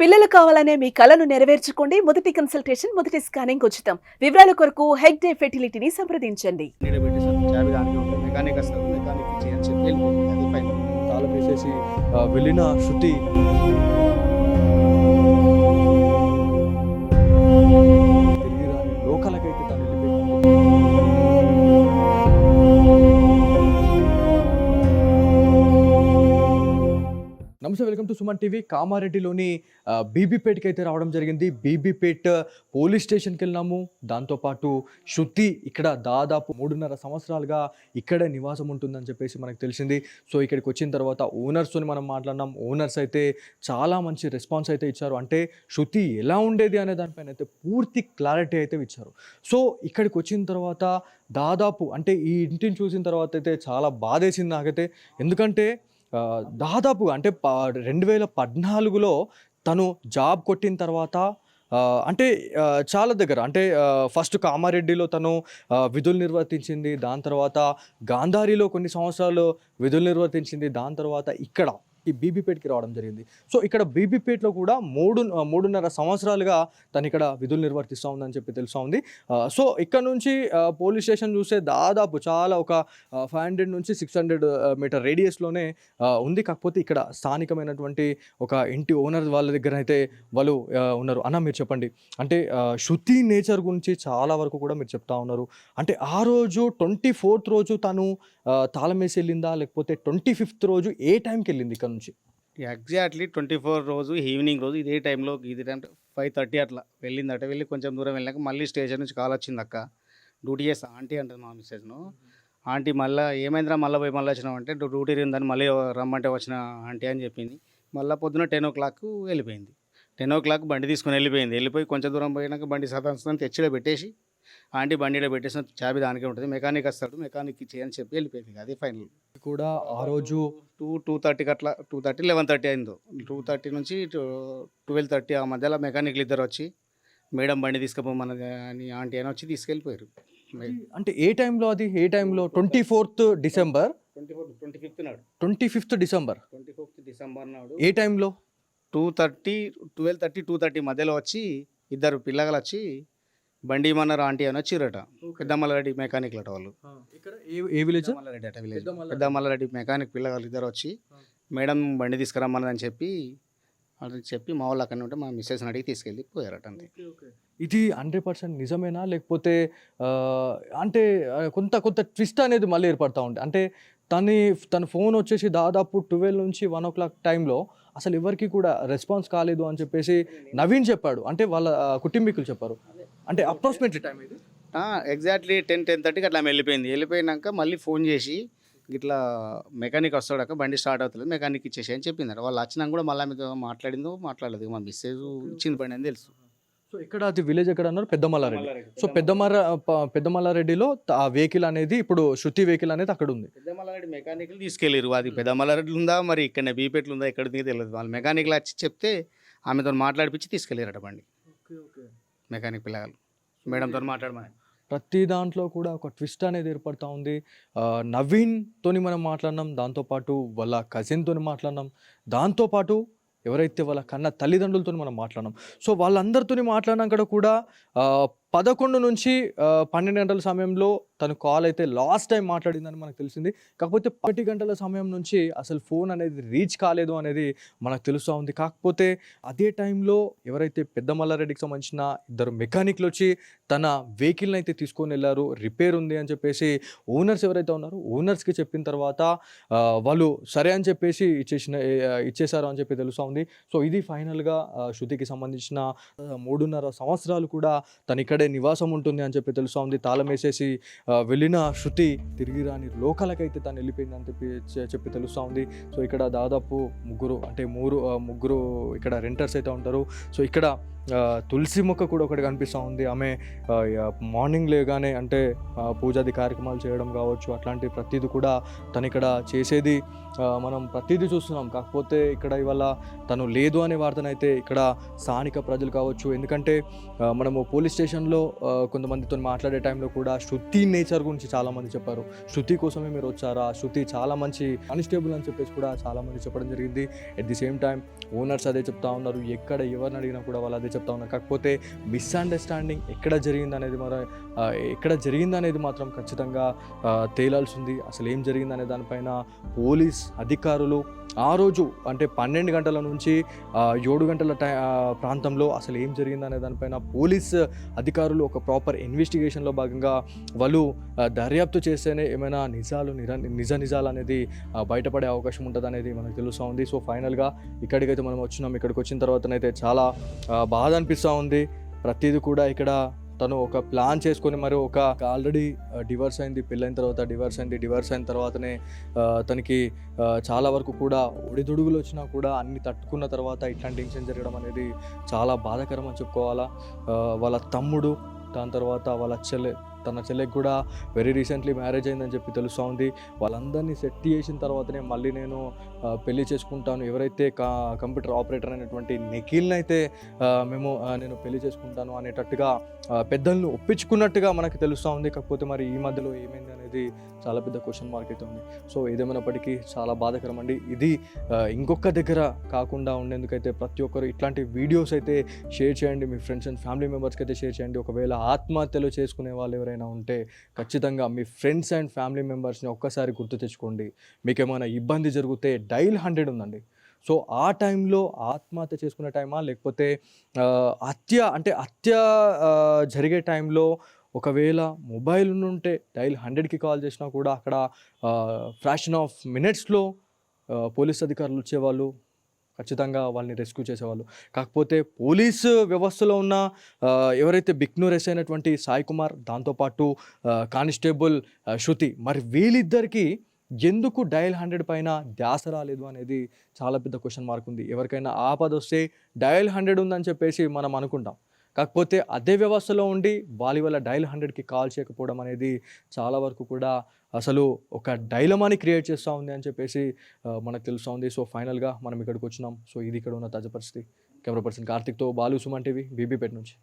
పిల్లలు కావాలనే మీ కలను నెరవేర్చుకోండి. మొదటి కన్సల్టేషన్ మొదటి స్కానింగ్ ఉచితం. వివరాల కొరకు హెగ్ డే ఫెర్టిలిటీని సంప్రదించండి. వెళ్ళిన Shruti welcome to Suman TV కామారెడ్డిలోని బీబీపేట్కి అయితే రావడం జరిగింది. బీబీపేట్ పోలీస్ స్టేషన్కి వెళ్ళినాము. దాంతోపాటు శృతి ఇక్కడ దాదాపు మూడున్నర సంవత్సరాలుగా ఇక్కడే నివాసం ఉంటుందని చెప్పేసి మనకు తెలిసింది. సో ఇక్కడికి వచ్చిన తర్వాత ఓనర్స్తో మనం మాట్లాడినాం. ఓనర్స్ అయితే చాలా మంచి రెస్పాన్స్ అయితే ఇచ్చారు. అంటే శృతి ఎలా ఉండేది అనే దానిపైన అయితే పూర్తి క్లారిటీ అయితే ఇచ్చారు. సో ఇక్కడికి వచ్చిన తర్వాత దాదాపు అంటే ఈ ఇంటిని చూసిన తర్వాత అయితే చాలా బాధేసింది నాకైతే. ఎందుకంటే దాదాపుగా అంటే ప రెండు వేల పద్నాలుగులో తను జాబ్ కొట్టిన తర్వాత అంటే చాలా దగ్గర అంటే ఫస్ట్ కామారెడ్డిలో తను విధులు నిర్వర్తించింది దాని తర్వాత గాంధారిలో కొన్ని సంవత్సరాలు విధులు నిర్వర్తించింది దాని తర్వాత ఇక్కడ. ఈ బీబీపేట్కి రావడం జరిగింది. సో ఇక్కడ బీబీపేట్లో కూడా మూడు మూడున్నర సంవత్సరాలుగా తను ఇక్కడ విధులు నిర్వర్తిస్తూ ఉందని చెప్పి తెలుస్తూ ఉంది. సో ఇక్కడ నుంచి పోలీస్ స్టేషన్ చూస్తే దాదాపు చాలా ఒక ఫైవ్ హండ్రెడ్ నుంచి సిక్స్ హండ్రెడ్ మీటర్ రేడియస్లోనే ఉంది. కాకపోతే ఇక్కడ స్థానికమైనటువంటి ఒక ఇంటి ఓనర్ వాళ్ళ దగ్గర అయితే వాళ్ళు ఉన్నారు. అన్న మీరు చెప్పండి. అంటే శృతి నేచర్ గురించి చాలా వరకు కూడా మీరు చెప్తా ఉన్నారు. అంటే ఆ రోజు ట్వంటీ ఫోర్త్ రోజు తను తాళం వేసి వెళ్ళిందా? లేకపోతే ట్వంటీ ఫిఫ్త్ రోజు ఏ టైంకి వెళ్ళింది ఇక్కడ నుంచి. ఎగ్జాక్ట్లీ ట్వంటీ ఫోర్ రోజు ఈవినింగ్ రోజు ఇదే టైంలో ఇది అంటే ఫైవ్ థర్టీ అట్లా వెళ్ళిందట. వెళ్ళి కొంచెం దూరం వెళ్ళాక మళ్ళీ స్టేషన్ నుంచి కాల్ వచ్చింది అక్క డ్యూటీ చేస్తా. ఆంటీ అంటుంది మా మిస్సెస్ను ఆంటీ మళ్ళీ ఏమైందిరా మళ్ళీ పోయి మళ్ళీ వచ్చినామంటే డ్యూటీ ఉందని మళ్ళీ రమ్మంటే వచ్చిన ఆంటీ అని చెప్పింది. మళ్ళీ పొద్దున టెన్ ఓ క్లాక్ వెళ్ళిపోయింది. టెన్ ఓ క్లాక్ బండి తీసుకుని వెళ్ళిపోయింది. వెళ్ళిపోయి కొంచెం దూరం పోయినాక బండి సదాంశం తెచ్చిలో పెట్టేసి ఆంటీ బండిలో పెట్టేసిన చాబీ దానికే ఉంటుంది. మెకానిక్ వస్తాడు. మెకానిక్ చేయని చెప్పి వెళ్ళిపోయింది అది ఫైనల్. కూడా ఆ రోజు టూ టూ థర్టీకి అట్లా టూ థర్టీ లెవెన్ థర్టీ అయిందో. టూ థర్టీ నుంచి ట్వెల్వ్ థర్టీ ఆ మధ్యలో మెకానిక్లు ఇద్దరు వచ్చి మేడం బండి తీసుకుపోమన్నది అని ఆంటీ అని వచ్చి తీసుకెళ్ళిపోయారు. అంటే ఏ టైంలో అది? ఏ టైంలో? Twenty fourth December? Twenty fourth twenty fifth నాడు. Twenty fifth December? Twenty fifth December నాడు. ఏ టైంలో? Two thirty twelve thirty two thirty మధ్యలో వచ్చి ఇద్దరు పిల్లలు వచ్చి బండి ఇమ్మన్నారు ఆంటీ అని వచ్చిరట పెద్దమల్లారెడ్డి మెకానిక్లు అట వాళ్ళు ఇక్కడ ఏ ఏ విలేజ్? పెద్దమల్లారెడ్డి అట విలేజ్. పెద్దమల్లారెడ్డి. పెద్దమల్లారెడ్డి మెకానిక్ పిల్లగాళ్ళు ఇద్దరు వచ్చి మేడం బండి తీసుకురమ్మన్నదని చెప్పి అని చెప్పి మా వాళ్ళు అక్కడ ఉంటే మా మిస్సెస్ని అడిగి తీసుకెళ్ళి పోయారట అంతే. ఇది హండ్రెడ్ పర్సెంట్ నిజమేనా? లేకపోతే అంటే కొంత కొంత ట్విస్ట్ అనేది మళ్ళీ ఏర్పడతా ఉంటుంది అంటే తన తన ఫోన్ వచ్చేసి దాదాపు ట్వెల్వ్ నుంచి వన్ ఓ క్లాక్ టైంలో అసలు ఎవరికి కూడా రెస్పాన్స్ కాలేదు అని చెప్పేసి నవీన్ చెప్పాడు. అంటే వాళ్ళ కుటుంబీకులు చెప్పారు. అంటే అప్రాక్సిమేట్లీ టైం ఇది? ఎగ్జాక్ట్లీ టెన్ టెన్ థర్టీకి అట్లా ఆమె వెళ్ళిపోయింది. వెళ్ళిపోయినాక మళ్ళీ ఫోన్ చేసి ఇట్లా మెకానిక్ వస్తాడక బండి స్టార్ట్ అవుతుంది మెకానిక్ ఇచ్చేసి అని చెప్పిందట. వాళ్ళు వచ్చినాక కూడా మళ్ళీ ఆమెతో మాట్లాడిందో మాట్లాడలేదు మా మిస్సేజ్ ఇచ్చింది బండి అని తెలుసు. సో ఇక్కడ అది విలేజ్ ఎక్కడ అన్నారు? పెద్దమల్లారెడ్డి. సో పెద్దమల్ల పెద్దమల్లారెడ్డిలో ఆ వెహికల్ అనేది ఇప్పుడు శృతి వెహికల్ అనేది అక్కడ ఉంది. పెద్దమల్లారెడ్డి మెకానిక్లు తీసుకెళ్ళారు అది పెద్దమల్లారెడ్డి ఉందా? మరి ఇక్కడ బీపేట్లు ఉందా? ఎక్కడ తెలియదు. వాళ్ళు మెకానిక్లు వచ్చి చెప్తే ఆమెతో మాట్లాడిపించి తీసుకెళ్ళారట బండి. మెకానిక్ పిల్లగాళ్ళు మేడంతో మాట్లాడమని ప్రతి దాంట్లో కూడా ఒక ట్విస్ట్ అనేది ఏర్పడతా ఉంది. నవీన్తోని మనం మాట్లాడినాం దాంతోపాటు వాళ్ళ కజిన్తోని మాట్లాడినాం. దాంతోపాటు ఎవరైతే వాళ్ళ కన్న తల్లిదండ్రులతో మనం మాట్లాడినాం. సో వాళ్ళందరితోని మాట్లాడినాక కూడా పదకొండు నుంచి పన్నెండు గంటల సమయంలో తను కాల్ అయితే లాస్ట్ టైం మాట్లాడిందని మనకు తెలిసింది. కాకపోతే పది గంటల సమయం నుంచి అసలు ఫోన్ అనేది రీచ్ కాలేదు అనేది మనకు తెలుస్తూ ఉంది. కాకపోతే అదే టైంలో ఎవరైతే పెద్ద మల్లారెడ్డికి సంబంధించిన ఇద్దరు మెకానిక్లు వచ్చి తన వెహికల్ని అయితే తీసుకొని వెళ్ళారు రిపేర్ ఉంది అని చెప్పేసి ఓనర్స్ ఎవరైతే ఉన్నారో ఓనర్స్కి చెప్పిన తర్వాత వాళ్ళు సరే అని చెప్పేసి ఇచ్చేసిన ఏ- ఇచ్చేశారు అని చెప్పి తెలుస్తూ ఉంది. సో ఇది ఫైనల్గా శృతికి సంబంధించిన మూడున్నర సంవత్సరాలు కూడా తను ఇక్కడ నివాసం ఉంటుంది అని చెప్పి తెలుస్తూ ఉంది తాళం వేసేసి వెళ్ళిన శృతి తిరిగి రాని లోకాలకైతే తను వెళ్ళిపోయింది అని చెప్పి చెప్పి తెలుస్తూ ఉంది సో ఇక్కడ దాదాపు ముగ్గురు అంటే మూడు ముగ్గురు ఇక్కడ రెంటర్స్ అయితే ఉంటారు. సో ఇక్కడ తులసి మొక్క కూడా ఒకటి కనిపిస్తూ ఉంది. ఆమె మార్నింగ్ లేగానే అంటే పూజాది కార్యక్రమాలు చేయడం కావచ్చు అట్లాంటి ప్రతిదీ కూడా తను ఇక్కడ చేసేది మనం ప్రతిదీ చూస్తున్నాం. కాకపోతే ఇక్కడ ఇవాళ తను లేదు అనే వార్తనైతే ఇక్కడ స్థానిక ప్రజలు కావచ్చు ఎందుకంటే మనము పోలీస్ స్టేషన్లో కొంతమందితో మాట్లాడే టైంలో కూడా శృతి నేచర్ గురించి చాలామంది చెప్పారు. శృతి కోసమే మీరు వచ్చారా? శృతి చాలా మంచి కానిస్టేబుల్ అని చెప్పేసి కూడా చాలామంది చెప్పడం జరిగింది. At the same time owners అదే చెప్తా ఉన్నారు. ఎక్కడ ఎవరిని అడిగినా కూడా వాళ్ళు అదే చెప్తా ఉన్నాను కాకపోతే మిస్అండర్స్టాండింగ్ ఎక్కడ జరిగింది అనేది మరి ఎక్కడ జరిగింది అనేది మాత్రం ఖచ్చితంగా తేలాల్సి ఉంది. అసలు ఏం జరిగింది అనే దానిపైన పోలీస్ అధికారులు ఆ రోజు అంటే పన్నెండు గంటల నుంచి ఏడు గంటల టై ప్రాంతంలో అసలు ఏం జరిగిందనే దానిపైన పోలీస్ అధికారులు ఒక ప్రాపర్ ఇన్వెస్టిగేషన్లో భాగంగా వాళ్ళు దర్యాప్తు చేస్తేనే ఏమైనా నిజాలు నిర నిజ నిజాలు అనేది బయటపడే అవకాశం ఉంటుంది అనేది మనకు తెలుస్తూ ఉంది. సో ఫైనల్గా ఇక్కడికైతే మనం వచ్చినాం. ఇక్కడికి వచ్చిన తర్వాతనైతే చాలా బాధ అనిపిస్తూ ఉంది. ప్రతిదీ కూడా ఇక్కడ తను ఒక ప్లాన్ చేసుకొని మరి ఒక ఆల్రెడీ డివర్స్ అయింది పెళ్ళైన తర్వాత డివర్స్ అయింది డివర్స్ అయిన తర్వాతనే తనకి చాలా వరకు కూడా ఒడిదుడుగులు వచ్చినా కూడా అన్ని తట్టుకున్న తర్వాత ఇట్లాంటి ఇన్సిడెంట్ జరగడం అనేది చాలా బాధాకరం అని చెప్పుకోవాలా. వాళ్ళ తమ్ముడు దాని తర్వాత వాళ్ళ చెల్లె తన చెల్లెకి కూడా వెరీ రీసెంట్లీ మ్యారేజ్ అయిందని చెప్పి తెలుస్తూ ఉంది వాళ్ళందరినీ సెట్ చేసిన తర్వాతనే మళ్ళీ నేను పెళ్ళి చేసుకుంటాను. ఎవరైతే కా కంప్యూటర్ ఆపరేటర్ అనేటువంటి నిఖిల్ని అయితే మేము నేను పెళ్ళి చేసుకుంటాను అనేటట్టుగా పెద్దలను ఒప్పించుకున్నట్టుగా మనకు తెలుస్తూ ఉంది కాకపోతే మరి ఈ మధ్యలో ఏమైంది అనేది చాలా పెద్ద క్వశ్చన్ మార్క్ అయితే ఉంది. సో ఏదేమైనప్పటికీ చాలా బాధాకరం అండి. ఇది ఇంకొక దగ్గర కాకుండా ఉండేందుకైతే ప్రతి ఒక్కరు ఇట్లాంటి వీడియోస్ అయితే షేర్ చేయండి. మీ ఫ్రెండ్స్ అండ్ ఫ్యామిలీ మెంబర్స్కి అయితే షేర్ చేయండి. ఒకవేళ ఆత్మహత్యలు చేసుకునే వాళ్ళు ఎవరైనా ఉంటే ఖచ్చితంగా మీ ఫ్రెండ్స్ అండ్ ఫ్యామిలీ మెంబర్స్ని ఒక్కసారి గుర్తు తెచ్చుకోండి. మీకు ఏమైనా ఇబ్బంది జరిగితే డైల్ హండ్రెడ్ ఉందండి. సో ఆ టైంలో ఆత్మహత్య చేసుకునే టైమా? లేకపోతే హత్య అంటే హత్య జరిగే టైంలో ఒకవేళ మొబైల్ ఉంటే డైల్ హండ్రెడ్కి కాల్ చేసినా కూడా అక్కడ ఫ్రాక్షన్ ఆఫ్ మినిట్స్లో పోలీస్ అధికారులు వచ్చేవాళ్ళు. ఖచ్చితంగా వాళ్ళని రెస్క్యూ చేసేవాళ్ళు. కాకపోతే పోలీసు వ్యవస్థలో ఉన్న ఎవరైతే బిక్నూర్ ఎస్ అయినటువంటి సాయి కుమార్ దాంతోపాటు కానిస్టేబుల్ శృతి మరి వీళ్ళిద్దరికీ ఎందుకు డయల్ హండ్రెడ్ పైన ధ్యాస రాలేదు అనేది చాలా పెద్ద క్వశ్చన్ మార్క్ ఉంది. ఎవరికైనా ఆపద వస్తే డయల్ హండ్రెడ్ ఉందని చెప్పేసి మనం అనుకుంటాం. కాకపోతే అదే వ్యవస్థలో ఉండి వాలి వల్ల డైల్ హండ్రెడ్కి కాల్ చేయకపోవడం అనేది చాలా వరకు కూడా అసలు ఒక డైలమాని క్రియేట్ చేస్తూ ఉంది అని చెప్పేసి మనకు తెలుస్తూ ఉంది. సో ఫైనల్గా మనం ఇక్కడికి వచ్చినాం. సో ఇది ఇక్కడ ఉన్న తాజా పరిస్థితి. కెమెరా పర్సన్ కార్తిక్తో బాలు సుమన్ టీవీ బీబీపేట నుంచి.